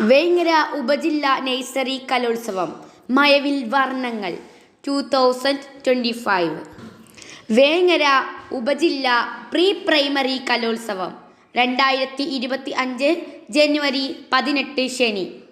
വേങ്ങര ഉപജില്ല നഴ്സറി കലോത്സവം മയവിൽ വർണങ്ങൾ two thousand twenty five Vengara ഉപജില്ല പ്രീ പ്രൈമറി കലോത്സവം രണ്ടായിരത്തി ഇരുപത്തി അഞ്ച് ജനുവരി പതിനെട്ട് ശനി.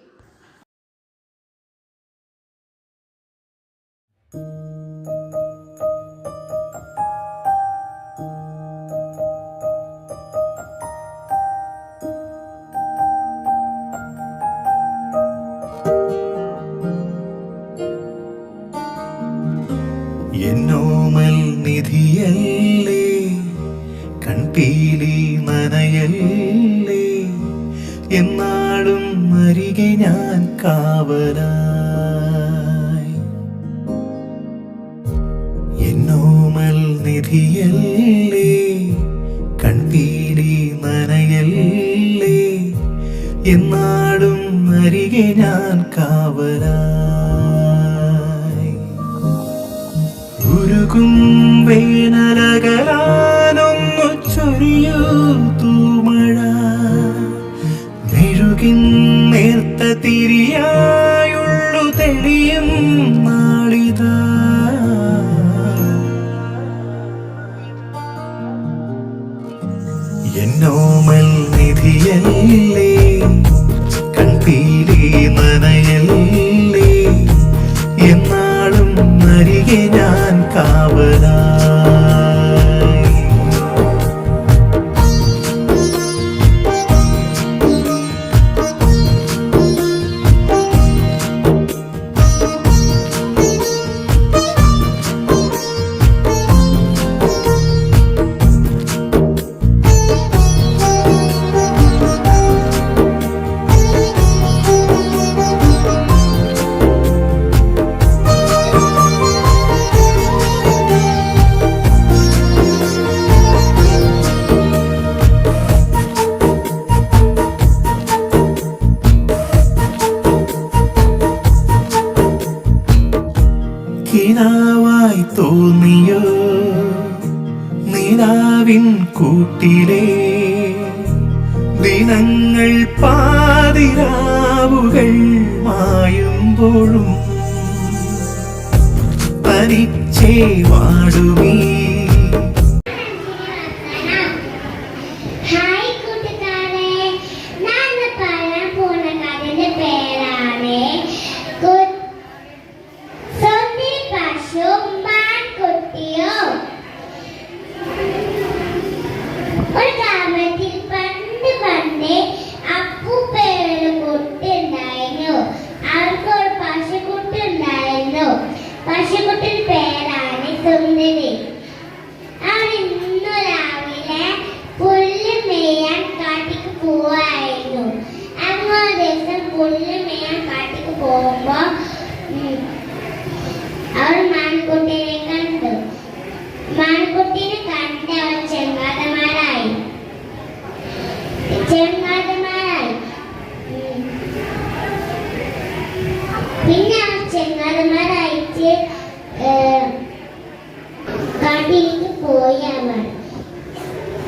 കൺപീലി നനയല്ലേ? എന്നാളും അരികെ ഞാൻ കാവലായി. എന്നോമൽ നിധിയല്ലേ? കൺപീലി നനയല്ലേ? എന്നാളും അരികെ ഞാൻ കാവലായി. ഉരുകും വേനലകലാനൊന്നു മെഴുകിൻ നേർത്ത തിരിയായുള്ളു തെളിയും നാളിത. എന്നോമൽ നിധിയല്ലേ കൺപീലി നനയല്ലേ എന്നാളും അരികെ ഞാൻ കാവലായി തോന്നിയോ? നിലാവിൻ കൂട്ടിലെ ദിനങ്ങൾ പാതിരാവുകൾ മായുമ്പോഴും പരിച്ചേ വാടുമീ പുല്ല് മേയാൻ കാട്ടിക്ക് പോകുമ്പോ ഉം, അവൾ മാൻകുട്ടിയെ കണ്ടു. മാൻകുട്ടിനെ കണ്ട് അവൻ ചെങ്ങാതമാരായി ചെങ്ങാതമാരായി ഉം. പിന്നെ അവൻ ചെങ്ങാതമാരായിട്ട് ഏഹ് കാട്ടിലേക്ക് പോയി അവർ.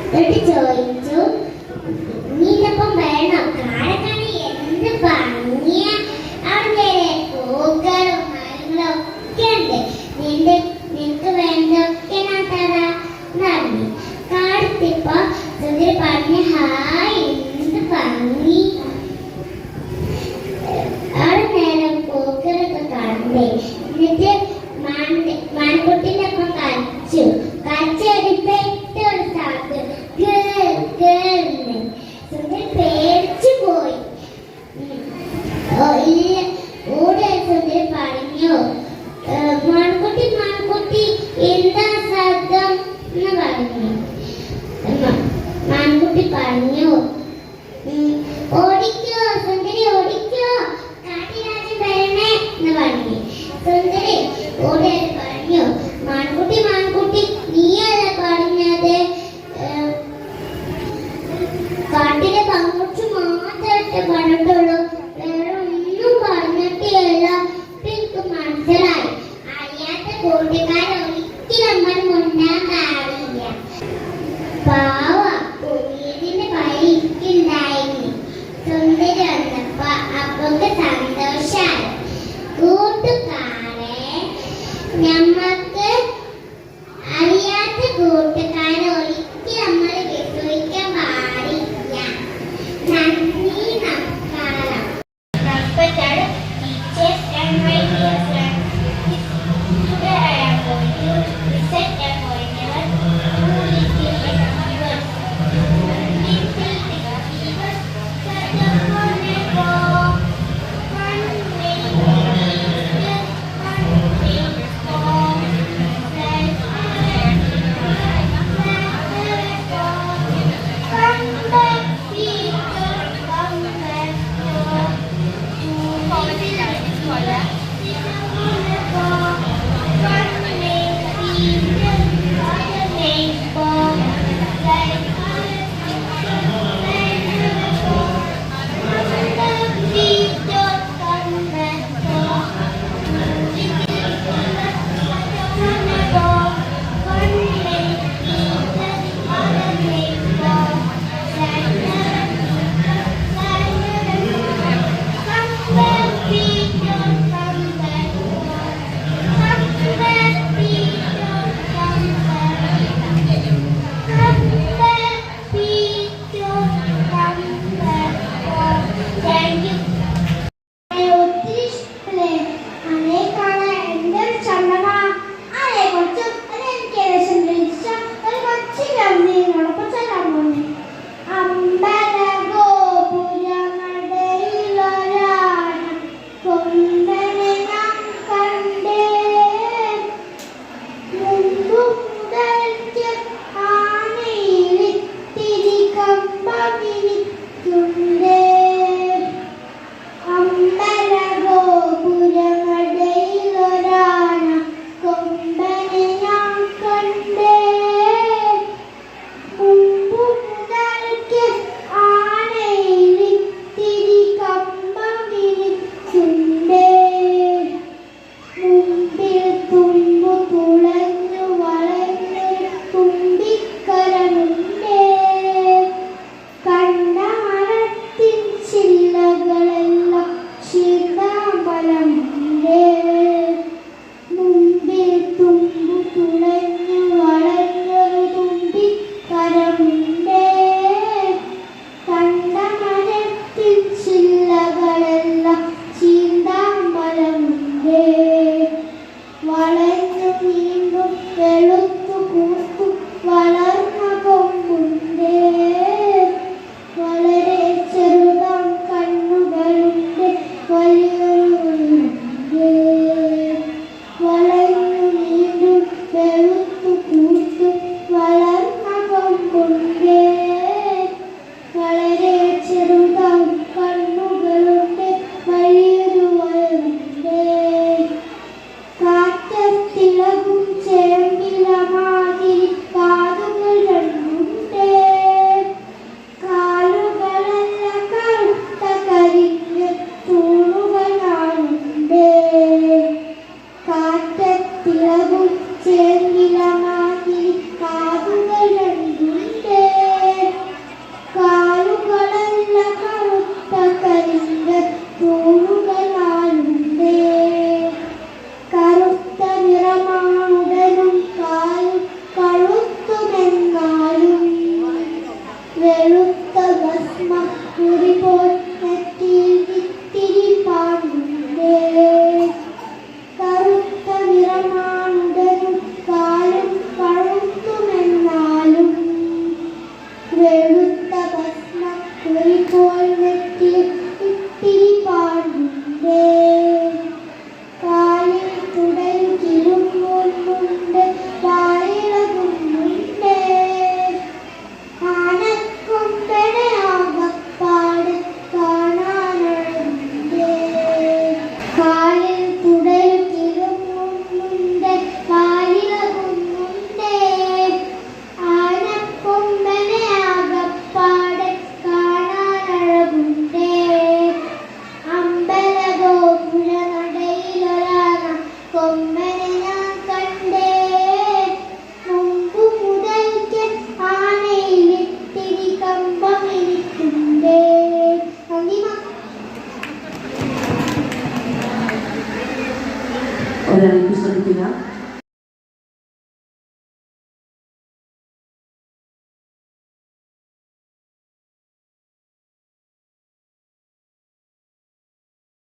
എന്നിട്ട് അറിയാത്ത